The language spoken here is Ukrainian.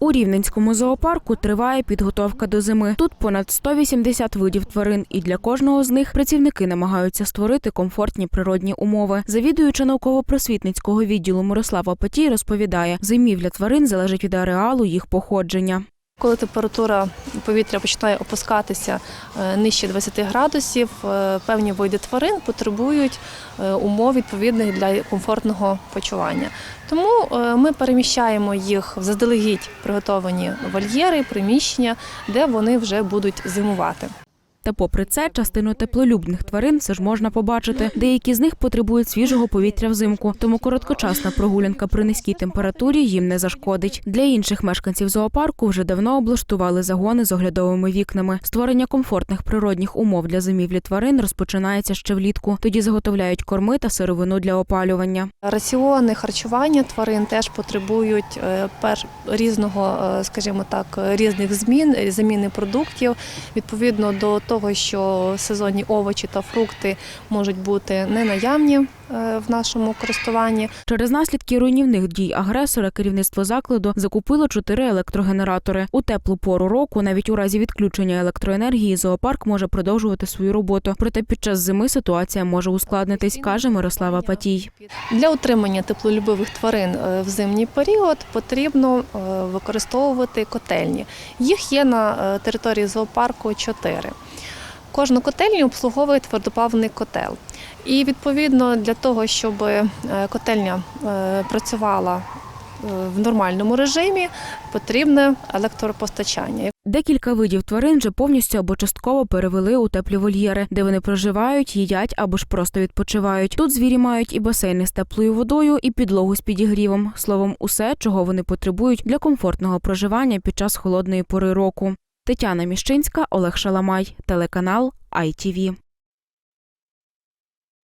У Рівненському зоопарку триває підготовка до зими. Тут понад 180 видів тварин, і для кожного з них працівники намагаються створити комфортні природні умови. Завідуюча науково-просвітницького відділу Мирослава Патій розповідає, зимівля тварин залежить від ареалу їх походження. Коли температура повітря починає опускатися е, нижче 20 градусів, е, певні види тварин потребують е, умов відповідних для комфортного почування. Тому ми переміщаємо їх в заздалегідь приготовані вольєри, приміщення, де вони вже будуть зимувати. Та попри це, частину теплолюбних тварин все ж можна побачити. Деякі з них потребують свіжого повітря взимку, тому короткочасна прогулянка при низькій температурі їм не зашкодить. Для інших мешканців зоопарку вже давно облаштували загони з оглядовими вікнами. Створення комфортних природних умов для зимівлі тварин розпочинається ще влітку. Тоді заготовляють корми та сировину для опалювання. Раціони харчування тварин теж потребують е, пер різного, е, скажімо так, різних змін, е, заміни продуктів відповідно до того, що сезонні овочі та фрукти можуть бути ненаявні е, в нашому користуванні. Через наслідки руйнівних дій агресора керівництво закладу закупило чотири електрогенератори. У теплу пору року, навіть у разі відключення електроенергії, зоопарк може продовжувати свою роботу. Проте під час зими ситуація може ускладнитись, каже Мирослава Патій. Для утримання теплолюбивих тварин е, в зимній період потрібно е, використовувати котельні. Їх є на території зоопарку чотири. Кожну котельню обслуговує твердопаливний котел. І відповідно для того, щоб е, котельня е, працювала е, в нормальному режимі, потрібне електропостачання. Декілька видів тварин вже повністю або частково перевели у теплі вольєри, де вони проживають, їдять або ж просто відпочивають. Тут звірі мають і басейни з теплою водою, і підлогу з підігрівом. Словом, усе, чого вони потребують для комфортного проживання під час холодної пори року. Тетяна Міщинська, Олег Шаламай, телеканал ITV.